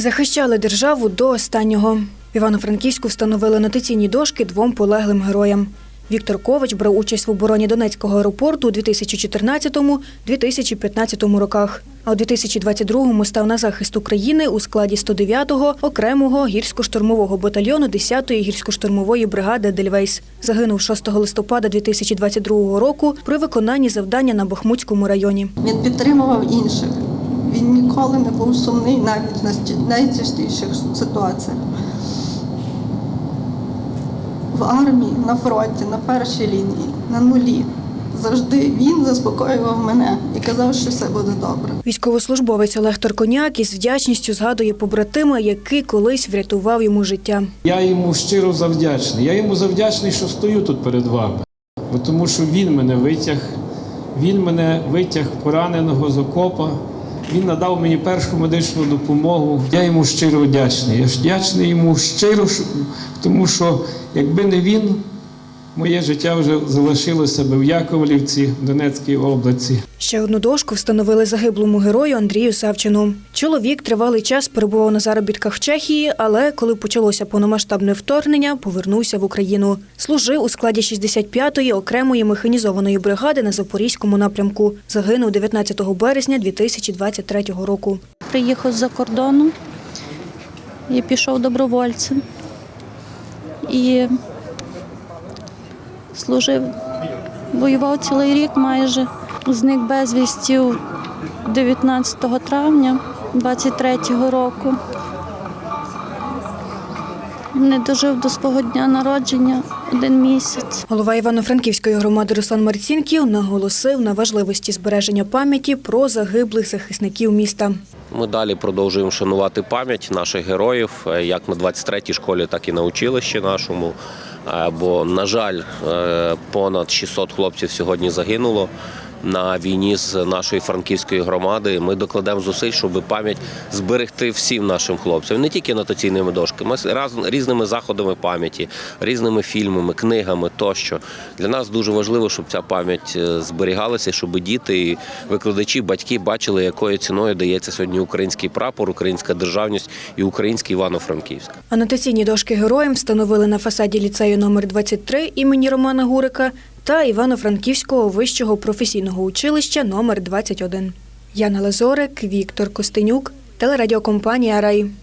Захищали державу до останнього. В Івано-Франківську встановили анотаційні дошки двом полеглим героям. Віктор Ковач брав участь в обороні Донецького аеропорту у 2014-2015 роках. А у 2022-му став на захист України у складі 109-го окремого гірсько-штурмового батальйону 10-ї гірсько-штурмової бригади Дельвейс. Загинув 6 листопада 2022 року при виконанні завдання на Бахмутському районі. Він підтримував інших. Він ніколи не був сумний навіть на найтяжкіших ситуаціях. В армії, на фронті, на першій лінії, на нулі. Завжди він заспокоював мене і казав, що все буде добре. Військовослужбовець Олег Торконяк із вдячністю згадує побратима, який колись врятував йому життя. Я йому щиро завдячний. Я йому завдячний, що стою тут перед вами. Бо тому що він мене витяг, він мене витяг пораненого з окопа, він надав мені першу медичну допомогу. Я йому щиро вдячний. Я вдячний йому щиро, тому що якби не він, моє життя вже залишилося би в Яковлівці, Донецькій області. Ще одну дошку встановили загиблому герою Андрію Савчину. Чоловік тривалий час перебував на заробітках в Чехії, але коли почалося повномасштабне вторгнення, повернувся в Україну. Служив у складі 65-ї окремої механізованої бригади на Запорізькому напрямку. Загинув 19 березня 2023 року. приїхав з-за кордону і пішов добровольцем. І служив, воював цілий рік майже. Зник безвісті 19 травня 23-го року. Не дожив до свого дня народження один місяць. Голова Івано-Франківської громади Руслан Марцінків наголосив на важливості збереження пам'яті про загиблих захисників міста. Ми далі продовжуємо шанувати пам'ять наших героїв, е, як на 23-й школі, так і на училищі нашому. Бо, на жаль, е, понад 600 хлопців сьогодні загинуло на війні з нашої франківської громади. Ми докладемо зусиль, щоб пам'ять зберегти всім нашим хлопцям, не тільки анотаційними дошками, а різними заходами пам'яті, різними фільмами, книгами тощо. Для нас дуже важливо, щоб ця пам'ять е, зберігалася, щоб діти, викладачі, батьки бачили, якою ціною дається сьогодні український прапор, українська державність і український Івано-Франківськ. Анотаційні дошки героям встановили на фасаді ліцею номер 23 імені Романа Гурика та Івано-Франківського вищого професійного училища номер 21. Яна Лазорик, Віктор Костенюк, телерадіокомпанія Рай.